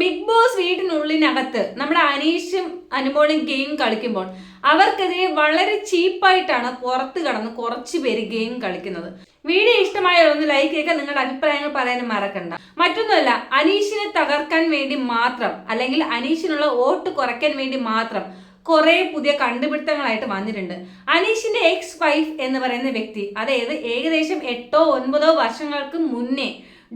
Big boss വീട്ടിനുള്ളിനകത്ത് നമ്മുടെ അനീഷും അനുമോളും game കളിക്കുമ്പോൾ അവർക്കെതിരെ വളരെ ചീപ്പായിട്ടാണ് പുറത്ത് കടന്ന് കുറച്ച് പേര് ഗെയിം കളിക്കുന്നത്. വീഡിയോ ഇഷ്ടമായ ഒന്ന് ലൈക്ക് ചെയ്യുക. നിങ്ങളുടെ അഭിപ്രായങ്ങൾ പറയാനും മറക്കണ്ട. മറ്റൊന്നുമല്ല അനീഷിനെ തകർക്കാൻ വേണ്ടി മാത്രം അല്ലെങ്കിൽ അനീഷിനുള്ള വോട്ട് കുറയ്ക്കാൻ വേണ്ടി മാത്രം കുറെ പുതിയ കണ്ടുപിടുത്തങ്ങളായിട്ട് വന്നിട്ടുണ്ട്. അനീഷിന്റെ എക്സ് വൈഫ് എന്ന് പറയുന്ന വ്യക്തി അതായത് ഏകദേശം എട്ടോ ഒൻപതോ വർഷങ്ങൾക്ക് മുന്നേ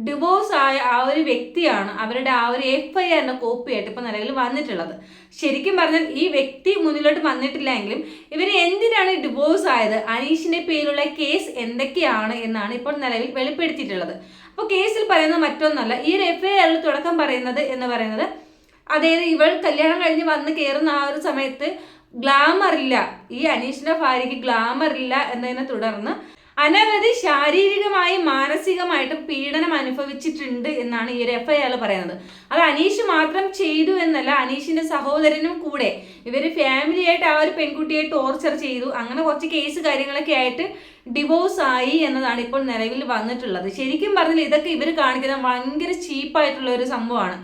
ഡിവോഴ്സ് ആയ ആ ഒരു വ്യക്തിയാണ് അവരുടെ ആ ഒരു എഫ് ഐ ആറിന്റെ കോപ്പിയായിട്ട് ഇപ്പൊ നിലവിൽ വന്നിട്ടുള്ളത്. ശരിക്കും പറഞ്ഞാൽ ഈ വ്യക്തി മുന്നിലോട്ട് വന്നിട്ടില്ല എങ്കിലും ഇവർ എന്തിനാണ് ഡിവോഴ്സ് ആയത്? അനീഷിന്റെ പേരിലുള്ള കേസ് എന്തൊക്കെയാണ് എന്നാണ് ഇപ്പോൾ നിലവിൽ വെളിപ്പെടുത്തിയിട്ടുള്ളത്. അപ്പോൾ കേസിൽ പറയുന്നത് മറ്റൊന്നല്ല ഈ ഒരു എഫ് ഐ ആറിൽ തുടക്കം പറയുന്നത് എന്ന് പറയുന്നത് അതായത് ഇവൾ കല്യാണം കഴിഞ്ഞ് വന്ന് കയറുന്ന ആ ഒരു സമയത്ത് ഗ്ലാമർ ഇല്ല. ഈ അനീഷിന്റെ ഭാര്യയ്ക്ക് ഗ്ലാമർ ഇല്ല എന്നതിനെ തുടർന്ന് അനവധി ശാരീരികമായും മാനസികമായിട്ടും പീഡനം അനുഭവിച്ചിട്ടുണ്ട് എന്നാണ് ഈ ഒരു എഫ് ഐ ആർ പറയുന്നത്. അത് അനീഷ് മാത്രം ചെയ്തു എന്നല്ല അനീഷിന്റെ സഹോദരനും കൂടെ. ഇവർ ഫാമിലി ആയിട്ട് ആ ഒരു പെൺകുട്ടിയെ ടോർച്ചർ ചെയ്തു. അങ്ങനെ കുറച്ച് കേസ് കാര്യങ്ങളൊക്കെ ആയിട്ട് ഡിവോഴ്സ് ആയി എന്നതാണ് ഇപ്പോൾ നിലവിൽ വന്നിട്ടുള്ളത്. ശരിക്കും പറഞ്ഞാൽ ഇതൊക്കെ ഇവർ കാണിക്കുന്ന ഭയങ്കര ചീപ്പായിട്ടുള്ള ഒരു സംഭവമാണ്.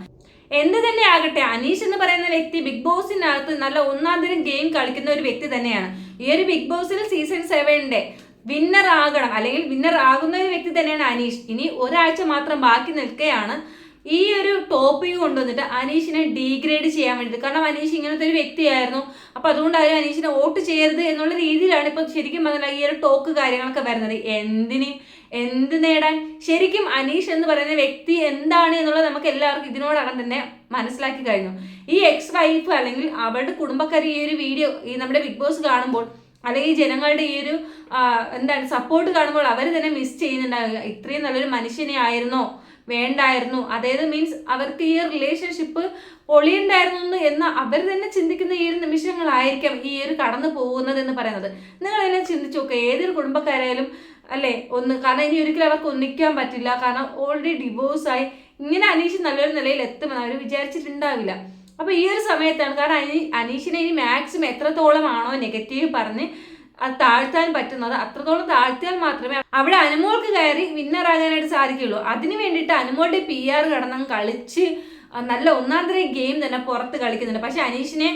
എന്ത് തന്നെ ആകട്ടെ അനീഷ് എന്ന് പറയുന്ന വ്യക്തി ബിഗ് ബോസിനകത്ത് നല്ല ഒന്നാം തരം ഗെയിം കളിക്കുന്ന ഒരു വ്യക്തി തന്നെയാണ്. ഈ ഒരു ബിഗ് ബോസിൽ സീസൺ സെവനിന്റെ വിന്നർ ആകണം. അല്ലെങ്കിൽ വിന്നർ ആകുന്ന ഒരു വ്യക്തി തന്നെയാണ് അനീഷ്. ഇനി ഒരാഴ്ച മാത്രം ബാക്കി നിൽക്കുകയാണ് ഈ ഒരു ടോപ്പിക് കൊണ്ടുവന്നിട്ട് അനീഷിനെ ഡീഗ്രേഡ് ചെയ്യാൻ വേണ്ടിയിട്ട്. കാരണം അനീഷ് ഇങ്ങനത്തെ ഒരു വ്യക്തിയായിരുന്നു. അപ്പൊ അതുകൊണ്ട് അവർ അനീഷിനെ വോട്ട് ചെയ്യരുത് എന്നുള്ള രീതിയിലാണ് ഇപ്പൊ ശരിക്കും പറഞ്ഞാൽ ഈ ഒരു ടോക്ക് കാര്യങ്ങളൊക്കെ വരുന്നത്. എന്തിന്? എന്ത് നേടാൻ? ശരിക്കും അനീഷ് എന്ന് പറയുന്ന വ്യക്തി എന്താണ് എന്നുള്ളത് നമുക്ക് എല്ലാവർക്കും ഇതിനോടകം തന്നെ മനസ്സിലാക്കി കഴിഞ്ഞു. ഈ എക്സ് വൈഫ് അല്ലെങ്കിൽ അവരുടെ കുടുംബക്കാർ ഈ ഒരു വീഡിയോ ഈ നമ്മുടെ ബിഗ് ബോസ് കാണുമ്പോൾ അല്ലെങ്കിൽ ജനങ്ങളുടെ ഈ ഒരു എന്താണ് സപ്പോർട്ട് കാണുമ്പോൾ അവർ തന്നെ മിസ് ചെയ്യുന്നുണ്ടാവുക. ഇത്രയും നല്ലൊരു മനുഷ്യനെ ആയിരുന്നോ? വേണ്ടായിരുന്നു. അതായത് മീൻസ് അവർക്ക് ഈ റിലേഷൻഷിപ്പ് പൊളിയുണ്ടായിരുന്നു എന്ന് അവർ തന്നെ ചിന്തിക്കുന്ന ഈ ഒരു നിമിഷങ്ങളായിരിക്കാം ഈ ഒരു കടന്നു പോകുന്നത് എന്ന് പറയുന്നത്. നിങ്ങളെല്ലാം ചിന്തിച്ചു നോക്കുക ഏതൊരു കുടുംബക്കാരായാലും അല്ലേ ഒന്ന് കാരണം ഇനി ഒരിക്കലും അവർക്ക് ഒന്നിക്കാൻ പറ്റില്ല. കാരണം ഓൾറെഡി ഡിവോഴ്സായി ഇങ്ങനെ അനീഷ് നല്ലൊരു നിലയിൽ എത്തുമെന്ന് അവർ വിചാരിച്ചിട്ടുണ്ടാവില്ല. അപ്പൊ ഈ ഒരു സമയത്താണ് കാരണം അനി അനീഷിനെ ഇനി മാക്സിമം എത്രത്തോളമാണോ നെഗറ്റീവ് പറഞ്ഞ് അത് താഴ്ത്താൻ പറ്റുന്നത് അത്രത്തോളം താഴ്ത്തിയാൽ മാത്രമേ അവിടെ അനുമോൾക്ക് കയറി വിന്നറാകാനായിട്ട് സാധിക്കുകയുള്ളൂ. അതിന് വേണ്ടിയിട്ട് അനുമോളുടെ പി ആർ കടന്നു കളിച്ച് നല്ല ഒന്നാം തരം ഗെയിം തന്നെ പുറത്ത് കളിക്കുന്നുണ്ട്. പക്ഷെ അനീഷിനെ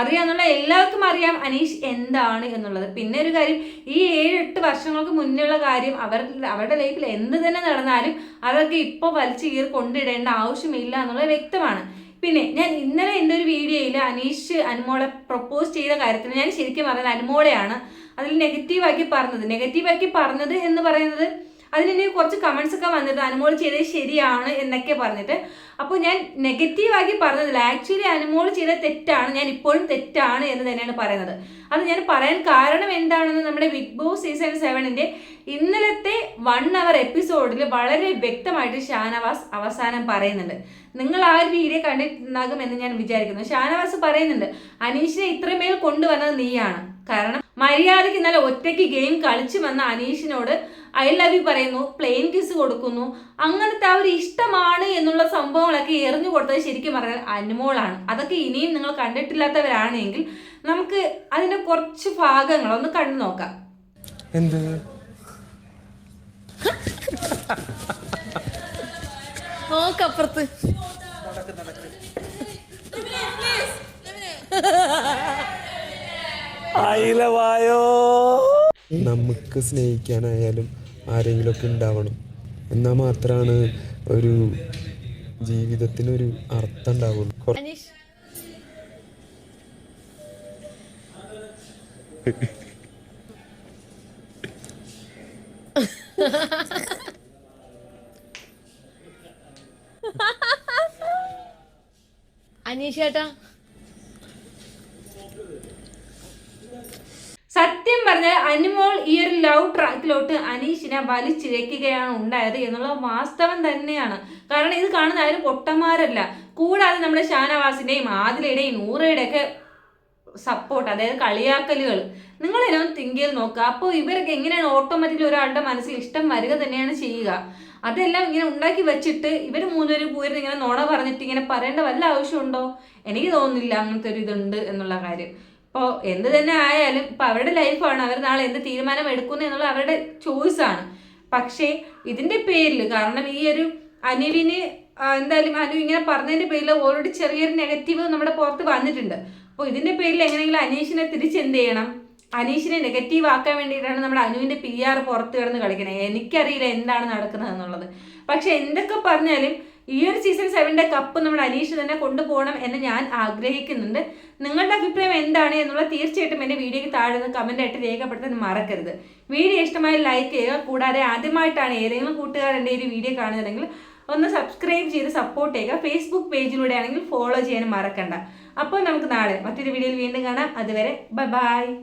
അറിയാന്നുള്ള എല്ലാവർക്കും അറിയാം അനീഷ് എന്താണ് എന്നുള്ളത്. പിന്നെ ഒരു കാര്യം ഈ ഏഴ് എട്ട് വർഷങ്ങൾക്ക് മുന്നുള്ള കാര്യം അവർ അവരുടെ ലൈഫിൽ എന്ത് തന്നെ നടന്നാലും അവർക്ക് ഇപ്പോൾ വലിച്ചു കീറി കൊണ്ടിടേണ്ട ആവശ്യമില്ല എന്നുള്ളത് വ്യക്തമാണ്. പിന്നെ ഞാൻ ഇന്നലെ എന്റെ ഒരു വീഡിയോയിൽ അനീഷ് അനുമോളെ പ്രപ്പോസ് ചെയ്ത കാര്യത്തിൽ ഞാൻ ശരിക്കും പറഞ്ഞത് അനുമോളെയാണ്. അതിൽ നെഗറ്റീവാക്കി പറഞ്ഞത്. നെഗറ്റീവാക്കി പറഞ്ഞത് എന്ന് പറയുന്നത് അതിന് കുറച്ച് കമൻസ് ഒക്കെ വന്നിട്ട് അനുമോൾ ചെയ്തത് ശരിയാണ് എന്നൊക്കെ പറഞ്ഞിട്ട്. അപ്പോൾ ഞാൻ നെഗറ്റീവാക്കി പറഞ്ഞതില്ല. ആക്ച്വലി അനുമോൾ ചെയ്ത തെറ്റാണ്. ഞാൻ ഇപ്പോഴും തെറ്റാണ് എന്ന് തന്നെയാണ് പറയുന്നത്. അത് ഞാൻ പറയാൻ കാരണം എന്താണെന്ന് നമ്മുടെ ബിഗ് ബോസ് സീസൺ സെവനിന്റെ ഇന്നലത്തെ വൺ അവർ എപ്പിസോഡിൽ വളരെ വ്യക്തമായിട്ട് ഷാനവാസ് അവസാനം പറയുന്നുണ്ട്. നിങ്ങൾ ആ ഒരു വീഡിയോ കണ്ടിട്ടുണ്ടാകും എന്ന് ഞാൻ വിചാരിക്കുന്നു. ഷാനവാസ് പറയുന്നുണ്ട് അനീഷിനെ ഇത്രമേൽ കൊണ്ടുവന്നത് നീയാണ്. കാരണം മര്യാദയ്ക്ക് ഇന്നലെ ഒറ്റയ്ക്ക് ഗെയിം കളിച്ചു വന്ന അനീഷിനോട് ഐ ലവ് യു പറയുന്നു പ്ലെയിൻ കിസ് കൊടുക്കുന്നു. അങ്ങനത്തെ ആ ഒരു ഇഷ്ടമാണ് എന്നുള്ള സംഭവങ്ങളൊക്കെ എറിഞ്ഞു കൊടുത്തത് ശരിക്കും പറഞ്ഞാൽ അനുമോളാണ്. അതൊക്കെ ഇനിയും നിങ്ങൾ കണ്ടിട്ടില്ലാത്തവരാണെങ്കിൽ നമുക്ക് അതിന്റെ കുറച്ച് ഭാഗങ്ങൾ ഒന്ന് കണ്ടു നോക്കാം. എന്ത്? നോക്കപ്പുറത്ത് അയിലവായോ? നമുക്ക് സ്നേഹിക്കാനായാലും ആരെങ്കിലുമൊക്കെ ഉണ്ടാവണം. എന്നാൽ മാത്രമാണ് ഒരു ജീവിതത്തിനൊരു അർത്ഥം ഉണ്ടാവുള്ളൂ അനീഷ്. ചേട്ടാ. സത്യം പറഞ്ഞാൽ അനുമോൾ ഈ ലവ് ട്രാക്കിലോട്ട് അനീഷിനെ വലിച്ചിഴയ്ക്കുകയാണ് ഉണ്ടായത് എന്നുള്ള വാസ്തവം തന്നെയാണ്. കാരണം ഇത് കാണുന്ന ആരും പൊട്ടന്മാരല്ല. കൂടാതെ നമ്മുടെ ഷാനവാസിന്റെയും ആദിലയുടെയും നൂറയുടെയും ഒക്കെ സപ്പോർട്ട് അതായത് കളിയാക്കലുകൾ. നിങ്ങളെല്ലാം തിങ്കിൽ നോക്കുക അപ്പോൾ ഇവരൊക്കെ എങ്ങനെയാണ് ഓട്ടോമാറ്റിക്കലി ഒരാളുടെ മനസ്സിൽ ഇഷ്ടം വരിക തന്നെയാണ് ചെയ്യുക. അതെല്ലാം ഇങ്ങനെ ഉണ്ടാക്കി വെച്ചിട്ട് ഇവർ മൂന്നുപേരും പോയിരുന്ന് ഇങ്ങനെ നുണ പറഞ്ഞിട്ട് ഇങ്ങനെ പറയേണ്ട വല്ല ആവശ്യമുണ്ടോ? എനിക്ക് തോന്നുന്നില്ല അങ്ങനത്തെ ഒരു ഇതുണ്ട് എന്നുള്ള കാര്യം. ഇപ്പോൾ എന്ത് തന്നെ ആയാലും ഇപ്പം അവരുടെ ലൈഫാണ് അവർ നാളെ എന്ത് തീരുമാനം എടുക്കുന്നു എന്നുള്ള അവരുടെ ആണ്. പക്ഷേ ഇതിന്റെ പേരിൽ കാരണം ഈ ഒരു അനുവിന് എന്തായാലും അനു ഇങ്ങനെ പറഞ്ഞതിന്റെ പേരിൽ ഓൾറെഡി ചെറിയൊരു നെഗറ്റീവ് നമ്മുടെ പുറത്ത് വന്നിട്ടുണ്ട്. അപ്പോൾ ഇതിന്റെ പേരിൽ എങ്ങനെയെങ്കിലും അനീഷിനെ തിരിച്ചെന്ത് ചെയ്യണം? അനീഷിനെ നെഗറ്റീവ് ആക്കാൻ വേണ്ടിയിട്ടാണ് നമ്മുടെ അനുവിന്റെ പി ആർ പുറത്ത് കിടന്ന് കളിക്കുന്നത് എനിക്കറിയില്ല എന്താണ് നടക്കുന്നത് എന്നുള്ളത്. പക്ഷെ എന്തൊക്കെ പറഞ്ഞാലും ഈ ഒരു സീസൺ സെവന്റെ കപ്പ് നമ്മുടെ അനീഷ് തന്നെ കൊണ്ടുപോകണം എന്ന് ഞാൻ ആഗ്രഹിക്കുന്നുണ്ട്. നിങ്ങളുടെ അഭിപ്രായം എന്താണ് എന്നുള്ളത് തീർച്ചയായിട്ടും എന്റെ വീഡിയോയ്ക്ക് താഴെ നിന്ന് കമന്റ് ആയിട്ട് രേഖപ്പെടുത്താൻ മറക്കരുത്. വീഡിയോ ഇഷ്ടമായി ലൈക്ക് ചെയ്യുക. കൂടാതെ ആദ്യമായിട്ടാണ് ഏതെങ്കിലും കൂട്ടുകാരന്റെ ഒരു വീഡിയോ കാണുന്നുണ്ടെങ്കിൽ ഒന്ന് സബ്സ്ക്രൈബ് ചെയ്ത് സപ്പോർട്ട് ചെയ്യുക. ഫേസ്ബുക്ക് പേജിലൂടെ ആണെങ്കിൽ ഫോളോ ചെയ്യാൻ മറക്കണ്ട. അപ്പോൾ നമുക്ക് നാളെ മറ്റൊരു വീഡിയോയിൽ വീണ്ടും കാണാം. അതുവരെ ബൈ ബൈ